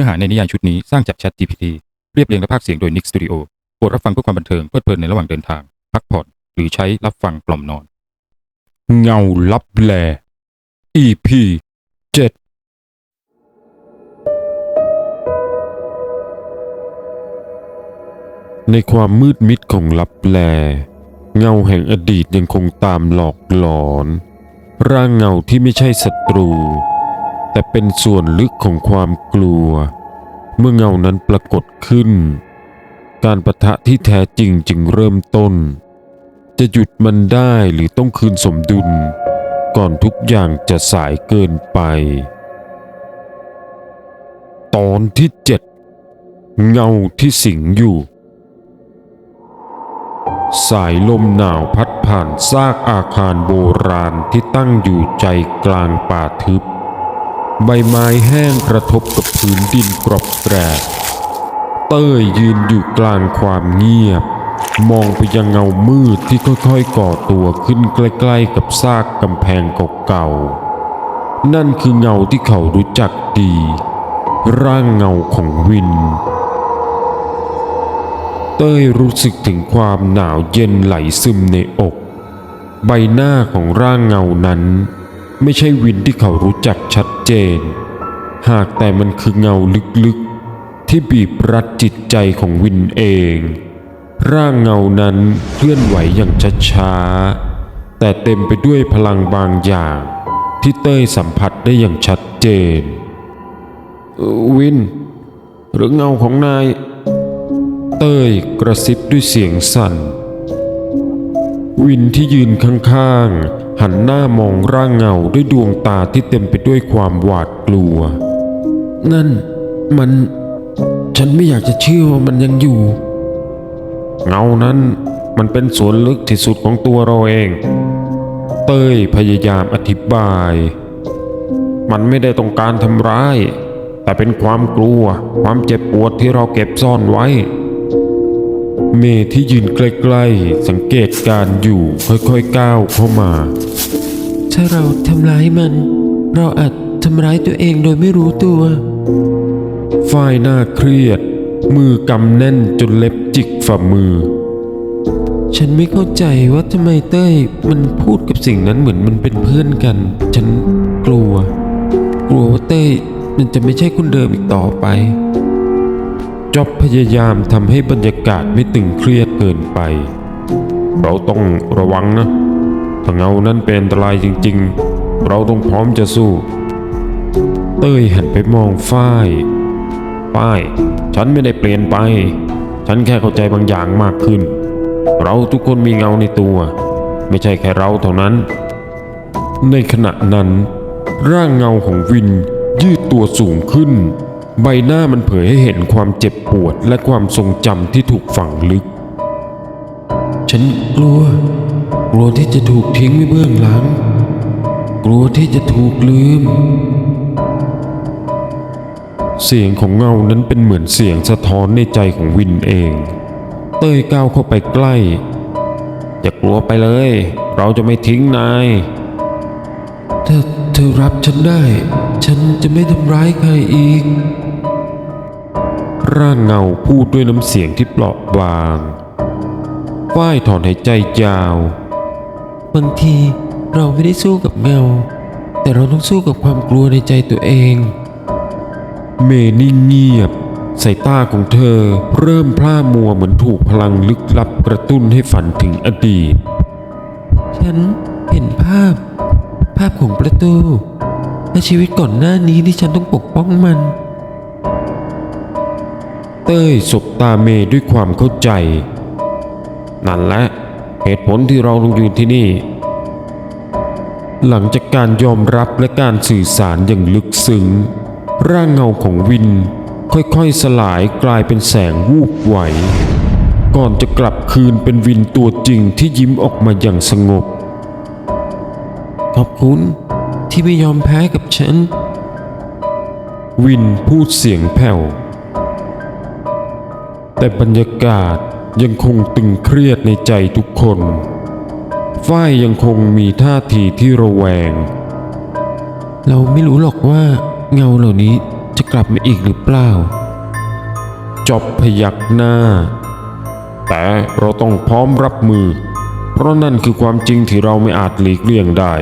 นื้อหาในนิยายชุดนี้สร้างจาก Chat GPT เรียบเรียงและพากย์เสียงโดย Nick Studio โปรดรับฟังเพื่อความบันเทิงเพลิดเพลินในระหว่างเดินทาง พักผ่อน หรือใช้รับฟังกล่อมนอน เงาลับแล EP 7ในความมืดมิดของลับแล เงาแห่งอดีตยังคงตามหลอกหลอน ร่างเงาที่ไม่ใช่ศัตรู แต่เป็นส่วนลึกของความกลัว เมื่อเงานั้นปรากฏขึ้น การประทะที่แท้จริงจึงเริ่มต้น จะหยุดมันได้หรือต้องคืนสมดุล ก่อนทุกอย่างจะสายเกินไป ตอนที่เจ็ดเงาที่สิงอยู่ สายลมหนาวพัดผ่านซากอาคารโบราณที่ตั้งอยู่ใจกลางป่าทึบ ใบไม้แห้งกระทบกับพื้นดินกรอบแกรบเต้ยยืนอยู่กลางความเงียบ มองไปยังเงามืดที่ค่อยๆก่อตัวขึ้นใกล้ๆกับซากกำแพงเก่าๆ นั่นคือเงาที่เขารู้จักดี ร่างเงาของวิน เต้ยรู้สึกถึงความหนาวเย็นไหลซึมในอก ใบหน้าของร่างเงานั้น ไม่ใช่วินที่เขารู้จักชัดเจน หากแต่มันคือเงาลึกๆ ที่บีบรัดจิตใจของวินเอง ร่างเงานั้นเคลื่อนไหวอย่างช้าๆ แต่เต็มไปด้วยพลังบางอย่าง ที่เต้ยสัมผัสได้อย่างชัดเจนเอ่อวิน หรือเงาของนาย เต้ยกระซิบด้วยเสียงสั่น วินที่ยืนข้างๆ หันหน้ามองร่างเงาด้วยดวงตาที่เต็มไปด้วยความหวาดกลัว นั่นมันฉันไม่อยากจะเชื่อว่ามันยังอยู่ เงานั้นมันเป็นส่วนลึกที่สุดของตัวเราเอง เต้ยพยายามอธิบาย มันไม่ได้ต้องการทำร้าย แต่เป็นความกลัว ความเจ็บปวดที่เราเก็บซ่อนไว้ เมที่ยืนใกล้ๆ สังเกตการอยู่ค่อยๆก้าวเข้ามา ถ้าเราทำร้ายมัน เราอาจทำร้ายตัวเองโดยไม่รู้ตัวฝ้ายหน้าเครียด มือกำแน่นจนเล็บจิกฝ่ามือ ฉันไม่เข้าใจว่าทำไมเต้ยมันพูดกับสิ่งนั้นเหมือนมันเป็นเพื่อนกัน ฉันกลัว กลัวว่าเต้ยมันจะไม่ใช่คนเดิมอีกต่อไป จอบพยายามทำให้บรรยากาศไม่ตึงเครียดเกินไป เราต้องระวังนะถ้าเงานั้นเป็นอันตรายจริง ๆ เราต้องพร้อมจะสู้ เต้ยหันไปมองฝ้าย ฝ้าย ฉันไม่ได้เปลี่ยนไป ฉันแค่เข้าใจบางอย่างมากขึ้น เราทุกคนมีเงาในตัว ไม่ใช่แค่เราเท่านั้น ในขณะนั้น ร่างเงาของวินยืดตัวสูงขึ้น ใบหน้ามันเผยให้เห็นความเจ็บปวดและความทรงจำที่ถูกฝังลึก ฉันกลัว กลัวที่จะถูกทิ้งไว้เบื้องหลัง กลัวที่จะถูกลืม เสียงของเงานั้นเป็นเหมือนเสียงสะท้อนในใจของวินเอง เต้ยก้าวเข้าไปใกล้อย่ากลัวไปเลย เราจะไม่ทิ้งนาย ถ้าเธอรับฉันได้ ฉันจะไม่ทำร้ายใครอีก ร่างเงาพูดด้วยน้ำเสียงที่เปราะบางฝ้ายถอนหายใจยาว บางทีเราไม่ได้สู้กับเงา แต่เราต้องสู้กับความกลัวในใจตัวเอง เมนิ่งเงียบ สายตาของเธอเริ่มพร่ามัวเหมือนถูกพลังลึกลับกระตุ้นให้ฝันถึงอดีต ฉันเห็นภาพ ภาพของประตูและชีวิตก่อนหน้านี้ที่ฉันต้องปกป้องมัน เต้ยสบตาเมด้วยความเข้าใจ นั่นแหละเหตุผลที่เราลงอยืนที่นี่ หลังจากการยอมรับและการสื่อสารอย่างลึกซึ้ง ร่างเงาของวินค่อยๆสลายกลายเป็นแสงวูบไหว ก่อนจะกลับคืนเป็นวินตัวจริงที่ยิ้มออกมาอย่างสงบ ขอบคุณที่ไม่ยอมแพ้กับฉัน วินพูดเสียงแผ่ว แต่บรรยากาศยังคงตึงเครียดในใจทุกคน ฝ้ายยังคงมีท่าทีที่ระแวง เราไม่รู้หรอกว่าเงาเหล่านี้จะกลับมาอีกหรือเปล่า จอบพยักหน้า แต่เราต้องพร้อมรับมือ เพราะนั่นคือความจริงที่เราไม่อาจหลีกเลี่ยงได้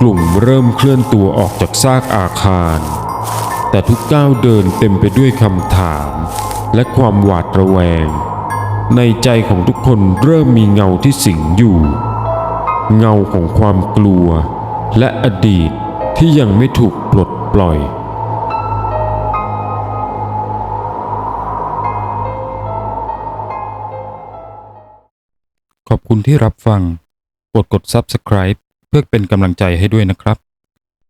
กลุ่มเริ่มเคลื่อนตัวออกจากซากอาคาร แต่ทุกก้าวเดินเต็มไปด้วยคำถาม และความหวาดระแวง ในใจของทุกคนเริ่มมีเงาที่สิงอยู่ เงาของความกลัว และอดีตที่ยังไม่ถูกปลดปล่อยขอบคุณที่รับฟัง กดกด subscribe เพื่อเป็นกำลังใจให้ด้วยนะครับ